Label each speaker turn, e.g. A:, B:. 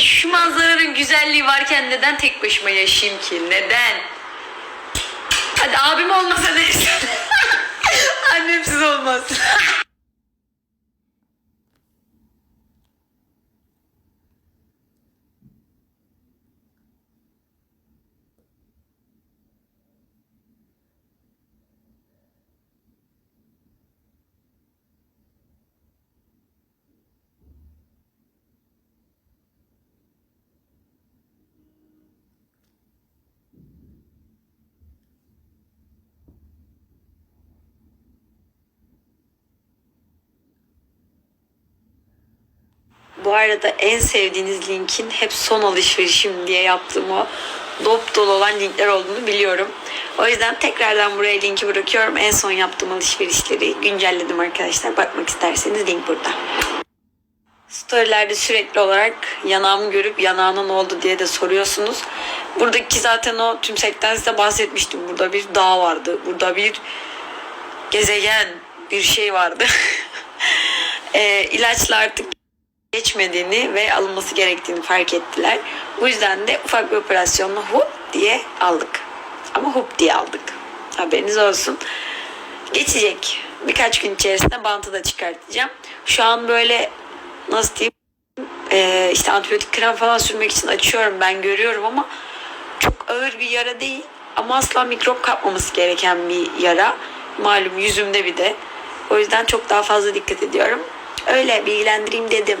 A: Şu manzaranın güzelliği varken neden tek başıma yaşayayım ki? Neden? Hadi abim olmasa neyse. Annemsiz olmaz. Bu arada en sevdiğiniz linkin hep son alışverişim diye yaptığım o dop dolu olan linkler olduğunu biliyorum. O yüzden tekrardan buraya linki bırakıyorum. En son yaptığım alışverişleri güncelledim arkadaşlar. Bakmak isterseniz link burada. Storylerde sürekli olarak yanağımı görüp yanağına ne oldu diye de soruyorsunuz. Buradaki zaten o tümsekten size bahsetmiştim. Burada bir dağ vardı. Burada bir gezegen bir şey vardı. e, ilaçla artık geçmediğini ve alınması gerektiğini fark ettiler. Bu yüzden de ufak bir operasyonla hop diye aldık. Ama hop diye aldık. Haberiniz olsun. Geçecek. Birkaç gün içerisinde bantı da çıkartacağım. Şu an böyle nasıl diyeyim e, işte antibiyotik krem falan sürmek için açıyorum ben görüyorum ama çok ağır bir yara değil ama asla mikrop kapmaması gereken bir yara. Malum yüzümde bir de. O yüzden çok daha fazla dikkat ediyorum. Öyle bilgilendireyim dedim.